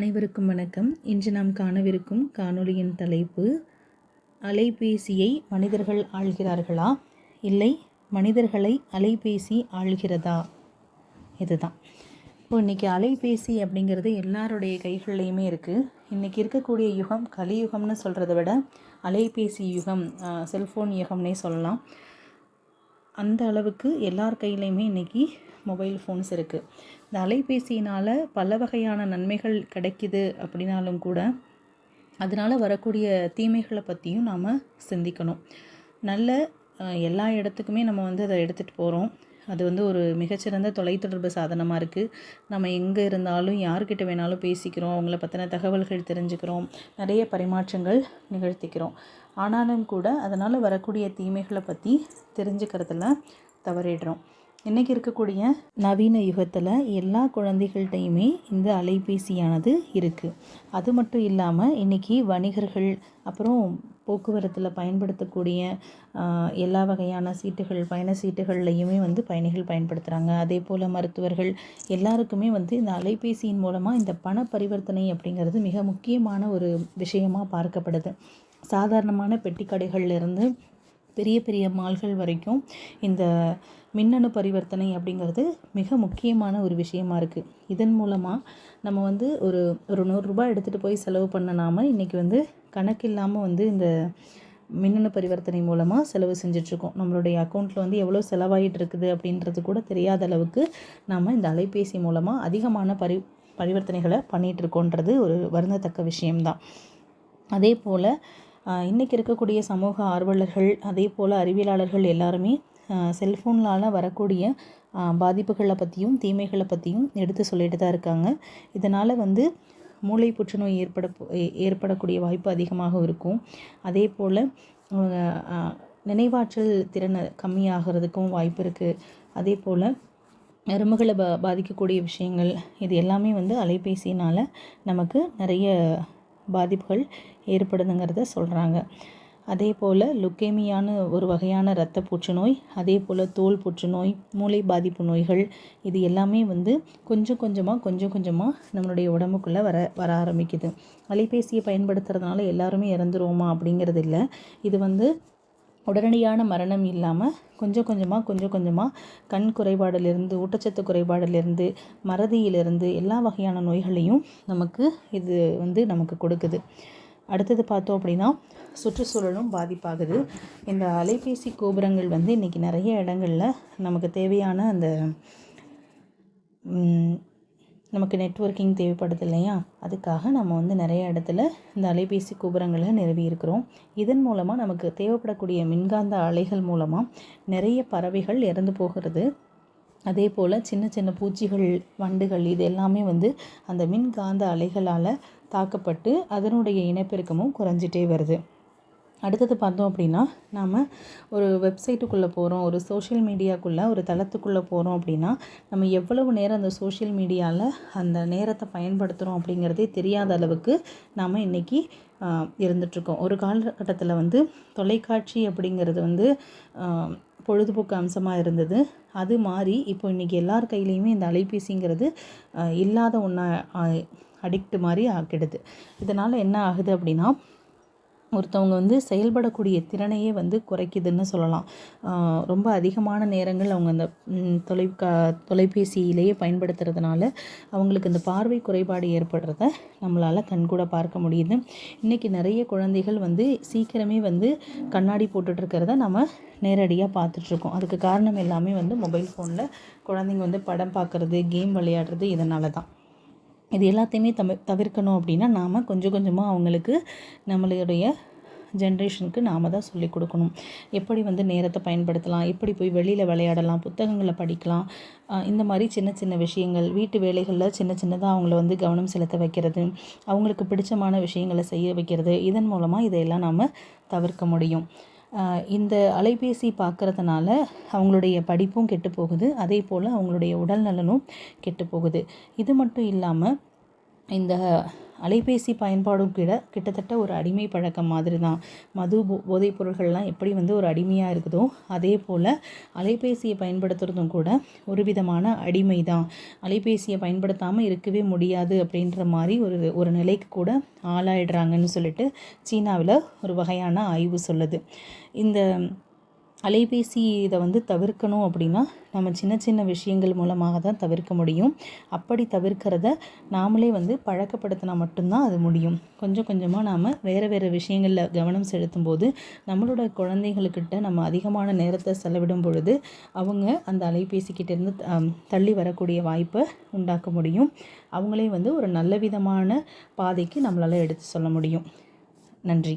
அனைவருக்கும் வணக்கம். இன்று நாம் காணவிருக்கும் காணொளியின் தலைப்பு அலைபேசியை மனிதர்கள் ஆள்கிறார்களா? இல்லை மனிதர்களை அலைபேசி ஆள்கிறதா? இதுதான். இப்போ இன்றைக்கி அலைபேசி அப்படிங்கிறது எல்லாருடைய கைகள்லையுமே இருக்குது இன்றைக்கி இருக்கக்கூடிய யுகம் கலியுகம்னு சொல்கிறத விட அலைபேசி யுகம் செல்ஃபோன் யுகம்னே சொல்லலாம். அந்த அளவுக்கு எல்லார் கையிலையுமே இன்றைக்கி மொபைல் ஃபோன்ஸ் இருக்குது இந்த அலைபேசியினால் பல வகையான நன்மைகள் கிடைக்கிது அப்படின்னாலும் கூட அதனால் வரக்கூடிய தீமைகளை பற்றியும் நாம் சிந்திக்கணும். நல்ல எல்லா இடத்துக்குமே நம்ம வந்து அதை எடுத்துகிட்டு போகிறோம் அது வந்து ஒரு மிகச்சிறந்த தொலைத்தொடர்பு சாதனமாக இருக்குது நம்ம எங்கே இருந்தாலும் யார்கிட்ட வேணாலும் பேசிக்கிறோம் அவங்கள பற்றின தகவல்கள் தெரிஞ்சுக்கிறோம் நிறைய பரிமாற்றங்கள் நிகழ்த்திக்கிறோம். ஆனாலும் கூட அதனால் வரக்கூடிய தீமைகளை பற்றி தெரிஞ்சுக்கிறதுல தவறிடுறோம். இன்றைக்கி இருக்கக்கூடிய நவீன யுகத்தில் எல்லா குழந்தைகள்கிட்டையுமே இந்த அலைபேசியானது இருக்குது அது மட்டும் இல்லாமல் இன்றைக்கி வணிகர்கள் அப்புறம் போக்குவரத்தில் பயன்படுத்தக்கூடிய எல்லா வகையான சீட்டுகள் பயண சீட்டுகள்லையுமே வந்து பயணிகள் பயன்படுத்துகிறாங்க அதே போல் மருத்துவர்கள் எல்லாருக்குமே வந்து இந்த அலைபேசியின் மூலமாக இந்த பண பரிவர்த்தனை அப்படிங்கிறது மிக முக்கியமான ஒரு விஷயமாக பார்க்கப்படுது. சாதாரணமான பெட்டி கடைகள்லேருந்து பெரிய பெரிய மால்கள் வரைக்கும் இந்த மின்னணு பரிவர்த்தனை அப்படிங்கிறது மிக முக்கியமான ஒரு விஷயமா இருக்குது இதன் மூலமாக நம்ம வந்து ஒரு ஒரு நூறுரூபா எடுத்துகிட்டு போய் செலவு பண்ணனாமல் இன்றைக்கி வந்து கணக்கில்லாமல் வந்து இந்த மின்னணு பரிவர்த்தனை மூலமாக செலவு செஞ்சிட்ருக்கோம். நம்மளுடைய அக்கௌண்ட்டில் வந்து எவ்வளோ செலவாகிட்டு இருக்குது அப்படின்றது கூட தெரியாத அளவுக்கு நாம் இந்த அலைபேசி மூலமாக அதிகமான பரி பரிவர்த்தனைகளை பண்ணிகிட்ருக்கோன்றது ஒரு வருந்தத்தக்க விஷயம்தான். அதே போல் இன்றைக்கி இருக்கக்கூடிய சமூக ஆர்வலர்கள் அதே போல் அறிவியலாளர்கள் எல்லாருமே செல்ஃபோன்னால் வரக்கூடிய பாதிப்புகளை பற்றியும் தீமைகளை பற்றியும் எடுத்து சொல்லிட்டு தான் இருக்காங்க. இதனால் வந்து மூளை புற்றுநோய் ஏற்பட ஏற்படக்கூடிய வாய்ப்பு அதிகமாக இருக்கும். அதே போல் நினைவாற்றல் திறனை கம்மியாகிறதுக்கும் வாய்ப்பு இருக்குது அதே போல் நரம்புகளை பா பாதிக்கக்கூடிய விஷயங்கள் இது எல்லாமே வந்து அலைபேசினால் நமக்கு நிறைய பாதிப்புகள் ஏற்படுதுங்கிறத சொல்கிறாங்க அதே போல் லுக்கேமியான ஒரு வகையான இரத்த புற்றுநோய் அதே போல் தோல் புற்றுநோய் மூளை பாதிப்பு நோய்கள் இது எல்லாமே வந்து கொஞ்சம் கொஞ்சமாக கொஞ்சம் கொஞ்சமாக நம்மளுடைய உடம்புக்குள்ளே வர வர ஆரம்பிக்குது. அலைபேசியை பயன்படுத்துறதுனால எல்லாருமே இறந்துருவோமா அப்படிங்கிறது இல்லை. இது வந்து உடனடியான மரணம் இல்லாமல் கொஞ்சம் கொஞ்சமாக கொஞ்சம் கொஞ்சமாக கண் குறைபாடிலிருந்து ஊட்டச்சத்து குறைபாடிலிருந்து மறதியிலிருந்து எல்லா வகையான நோய்களையும் நமக்கு இது வந்து நமக்கு கொடுக்குது. அடுத்தது பார்த்தோம் அப்படின்னா சுற்றுச்சூழலும் பாதிப்பாகுது. இந்த அலைபேசி கோபுரங்கள் வந்து இன்றைக்கி நிறைய இடங்களில் நமக்கு தேவையான அந்த நமக்கு நெட்ஒர்க்கிங் தேவைப்படுது இல்லையா? அதுக்காக நம்ம வந்து நிறைய இடத்துல இந்த அலைபேசி கோபுரங்களை நிறுவி இருக்கிறோம். இதன் மூலமாக நமக்கு தேவைப்படக்கூடிய மின்காந்த அலைகள் மூலமாக நிறைய பறவைகள் இறந்து போகிறது. அதே போல் சின்ன சின்ன பூச்சிகள் வண்டுகள் இது எல்லாமே வந்து அந்த மின்காந்த அலைகளால் தாக்கப்பட்டு அதனுடைய இனப்பெருக்கமும் குறைஞ்சிட்டே வருது. அடுத்தது பார்த்தோம் அப்படின்னா நாம் ஒரு வெப்சைட்டுக்குள்ளே போகிறோம் ஒரு சோஷியல் மீடியாக்குள்ளே ஒரு தளத்துக்குள்ளே போகிறோம் அப்படின்னா நம்ம எவ்வளவு நேரம் அந்த சோஷியல் மீடியாவில் அந்த நேரத்தை பயன்படுத்துகிறோம் அப்படிங்கிறதே தெரியாத அளவுக்கு நாம் இன்றைக்கி இருந்துகிட்ருக்கோம் ஒரு காலகட்டத்தில் வந்து தொலைக்காட்சி அப்படிங்கிறது வந்து பொழுதுபோக்கு அம்சமாக இருந்தது. அது மாறி இப்போ இன்றைக்கி எல்லார் கையிலையுமே இந்த அலைபேசிங்கிறது இல்லாத ஒன்றா அடிக்ட் மாதிரி ஆக்கிடுது. இதனால் என்ன ஆகுது அப்படின்னா ஒருத்தவங்க வந்து செயல்படக்கூடிய திறனையே வந்து குறைக்குதுன்னு சொல்லலாம். ரொம்ப அதிகமான நேரங்கள் அவங்க அந்த தொலை தொலைபேசியிலேயே பயன்படுத்துறதுனால அவங்களுக்கு இந்த பார்வை குறைபாடு ஏற்படுறத நம்மளால் கண்கூட பார்க்க முடியுது. இன்றைக்கி நிறைய குழந்தைகள் வந்து சீக்கிரமே வந்து கண்ணாடி போட்டுட்ருக்கிறத நம்ம நேரடியாக பார்த்துட்ருக்கோம் அதுக்கு காரணம் எல்லாமே வந்து மொபைல் ஃபோனில் குழந்தைங்க வந்து படம் பார்க்குறது கேம் விளையாடுறது இதனால தான் இது எல்லாத்தையுமே தம தவிர்க்கணும் அப்படின்னா நாம் கொஞ்சம் கொஞ்சமாக அவங்களுக்கு நம்மளுடைய ஜென்ரேஷனுக்கு நாம் தான் சொல்லிக் கொடுக்கணும். எப்படி வந்து நேரத்தை பயன்படுத்தலாம் எப்படி போய் வெளியில் விளையாடலாம் புத்தகங்களை படிக்கலாம் இந்த மாதிரி சின்ன சின்ன விஷயங்கள் வீட்டு வேலைகளில் சின்ன சின்னதாக அவங்கள வந்து கவனம் செலுத்த வைக்கிறது அவங்களுக்கு பிடிச்சமான விஷயங்களை செய்ய வைக்கிறது இதன் மூலமாக இதையெல்லாம் நாம் தவிர்க்க முடியும். இந்த அலைபேசி பார்க்குறதுனால அவங்களுடைய படிப்பும் கெட்டு போகுது. அதே போல் அவங்களுடைய உடல் நலனும் கெட்டு போகுது. இது மட்டும் இல்லாமல் இந்த அலைபேசி பயன்பாடும் கிட கிட்டத்தட்ட ஒரு அடிமை பழக்கம் மாதிரி தான் மது போ போதைப் பொருள்கள்லாம் எப்படி வந்து ஒரு அடிமையாக இருக்குதோ அதே போல் அலைபேசியை பயன்படுத்துகிறதும் கூட ஒரு விதமான அடிமை தான் அலைபேசியை பயன்படுத்தாமல் இருக்கவே முடியாது அப்படின்ற மாதிரி ஒரு ஒரு நிலைக்கு கூட ஆளாயிடுறாங்கன்னு சொல்லிட்டு சீனாவில் ஒரு வகையான ஆய்வு சொல்லுது. இந்த அலைபேசி இதை வந்து தவிர்க்கணும் அப்படின்னா நம்ம சின்ன சின்ன விஷயங்கள் மூலமாக தான் தவிர்க்க முடியும். அப்படி தவிர்க்கிறத நாமளே வந்து பழக்கப்படுத்தினா மட்டும்தான் அது முடியும். கொஞ்சம் கொஞ்சமாக நாம் வேறு வேறு விஷயங்களில் கவனம் செலுத்தும் போது நம்மளோட குழந்தைகளுக்கிட்ட நம்ம அதிகமான நேரத்தை செலவிடும் பொழுது அவங்க அந்த அலைபேசிக்கிட்டேருந்து தள்ளி வரக்கூடிய வாய்ப்பை உண்டாக்க முடியும். அவங்களே வந்து ஒரு நல்ல விதமான பாதைக்கு நம்மளால் எடுத்து சொல்ல முடியும். நன்றி.